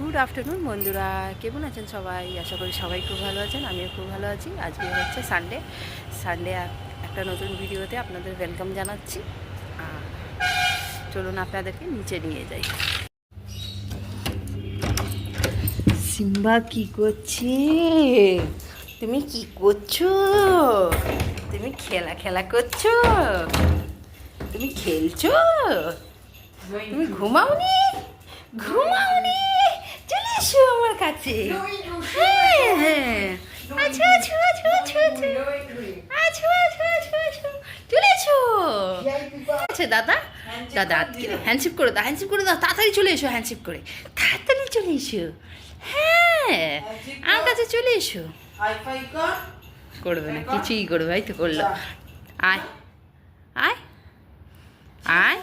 Good afternoon বন্ধুরা। কেমন আছেন সবাই? আশা করি সবাই খুব ভালো আছেন, আমিও খুব ভালো আছি। আজকে হচ্ছে সানডে সানডে একটা নতুন ভিডিওতে আপনাদের ওয়েলকাম জানাচ্ছি। চলুন আপনাদেরকে নিচে নিয়ে যাই। সিম্বা কি করছে? তুমি কি করছ? তুমি খেলা খেলা করছ? তুমি খেলছো? তুমি ঘুমাওনি? ঘুমাওনি? এসো আমার কাছে হ্যাঁ হ্যাঁ। আচ্ছা আচ্ছা আচ্ছা আচ্ছা আচ্ছা আচ্ছা আচ্ছা আচ্ছা আচ্ছা চলে এসো আছে দাদা। দাদা হ্যান্ডশিপ করে দাও হ্যান্ডশিপ করে দাও। তাড়াতাড়ি চলে এসো হ্যান্ডশিপ করে। তাড়াতাড়ি চলে এসো। হ্যাঁ। আমার কাছে চলে এসো। করবে না কিছুই করবে এই তো করল। আয়। আয়। আয়।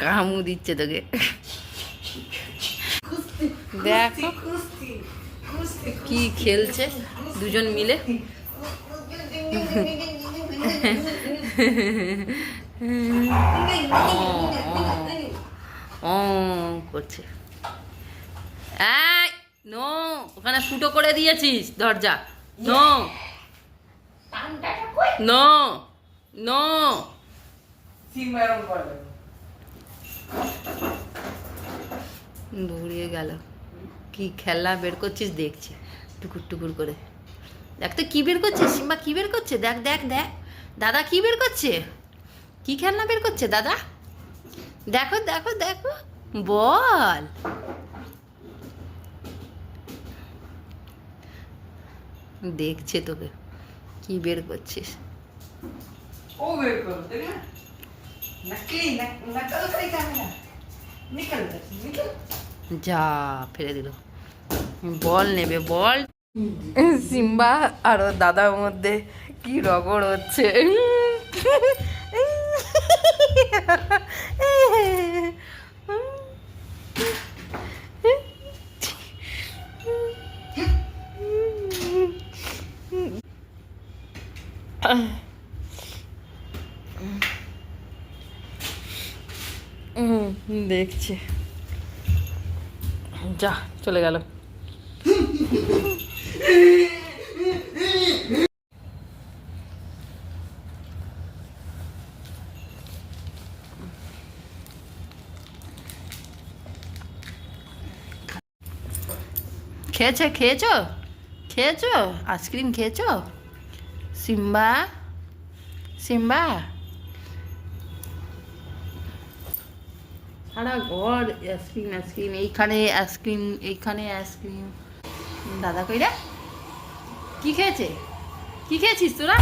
কামু দিচ্ছে তোকে। দেখো কুস্তি কুস্তি কি খেলছে দুজন মিলে। ও করছে। নো ওখানে ফুটো করে দিয়েছিস দরজা। নো। No no. দৌড়িয়ে গেল। কি খেলনা বের করছিস দেখছি। টুকুর টুকুর করে। দেখ তো কী বের করছিস সিম্বা কী বের করছে? দেখ দেখ দেখ। দাদা কী বের করছে? কি খেলনা বের করছে দাদা? দেখো দেখো দেখো। বল। দেখছে তোকে। কি বের করছিস? ও বের ক্যামেরা নিকল নিকল। যা ফেলে দিল। বল নেবে বল। সিম্বা আর দাদার মধ্যে কি রগড় হচ্ছে। দেখছে। যা চলে গেল। খেয়েছে খেয়েছো? খেয়েছো? আইসক্রিম খেয়েছো? সিম্বা? সিম্বা? সারা ঘর আইসক্রিম আইসক্রিম এইখানে আইসক্রিম এইখানে আইসক্রিম দাদা কইরা, কি খেয়েছে? কি খেয়েছিস তোরা?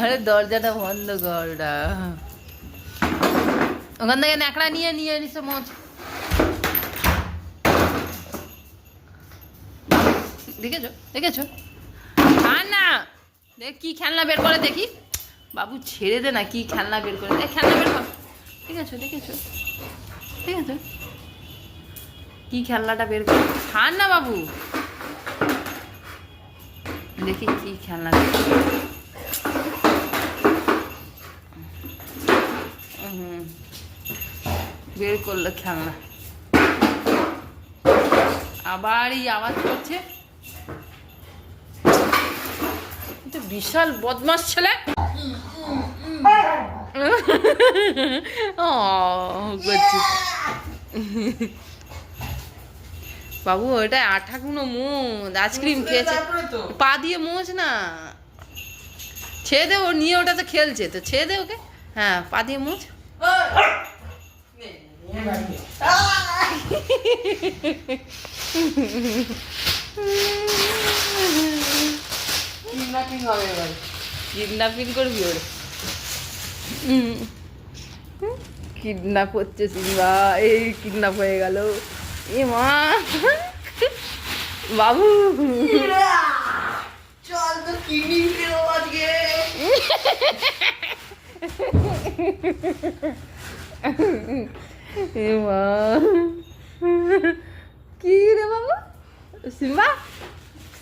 আরে দরজাটা বন্ধ কর ওখান থেকে ন্যাকড়া নিয়ে নিয়ে নিছে মোচ দেখেছ? দেখেছ? না, দেখ কি খেলনা বের করে দেখি। বাবু ছেড়ে দে না, কি খেলনা বের করে। দেখ খেলনা বের কর। ঠিক আছে দেখেছ? ঠিক আছে কি খেলনাটা বের করে। ছাড় না বাবু। দেখি কি খেলনা হুম। বের করল খেলনা। আবার এই আওয়াজ করছে এ তো বিশাল বদমাস ছেলে। ও বাবু ওটা আঠা আঠাগুনো মুখ আইসক্রিম খেয়েছে। পা দিয়ে মোচ না। ছেড়ে দে ও নিয়ে ওটাতে খেলছে তো ছেড়ে দে ওকে। হ্যাঁ পা দিয়ে বাড়ি। কিডন্যাপিং হবে এবার। কিডন্যাপিং করবি ওরে। কিডন্যাপ হচ্ছে সিংবা এই কিডন্যাপ হয়ে গেল। এ মা। বাবু। চল তো কিডনি আজকে। এ মা। কি রে বাবু? সিম্বা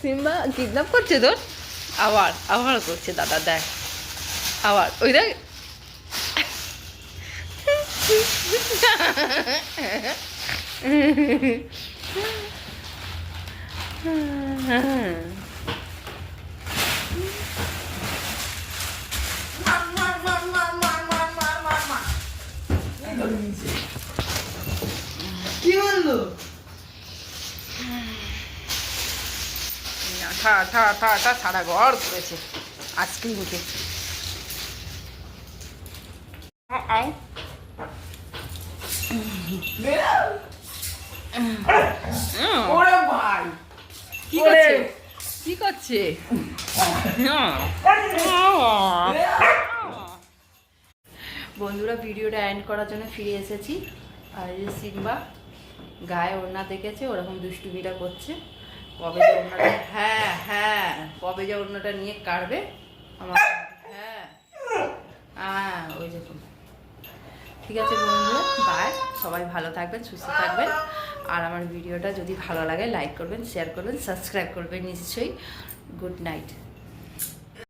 সিম্বা কিডন্যাপ করছে তোর? আবার আবার করছে দাদা দেখ। আবার ওই দেখ। কি না, ঠা ঠা ঠা ঠা সারা ঘর করেছে আইসক্রিমকে আয়। ওরে ভাই। কি করছে? কি করছে? বন্ধুরা ভিডিওটা এন্ড করার জন্য ফিরে এসেছি। আর এই সিম্বা গায়ে ওড়না দেখেছে ওরকম দুষ্টুমিটা করছে। কবে যে হ্যাঁ হ্যাঁ কবে যে অন্যটা নিয়ে কাটবে, আমার হ্যাঁ। হ্যাঁ ওই যে ঠিক আছে বন্ধুরা বাই সবাই ভালো থাকবেন, সুস্থ থাকবেন। আর আমার ভিডিওটা যদি ভালো লাগে লাইক করবেন শেয়ার করবেন সাবস্ক্রাইব করবেন, নিশ্চয়ই। Good night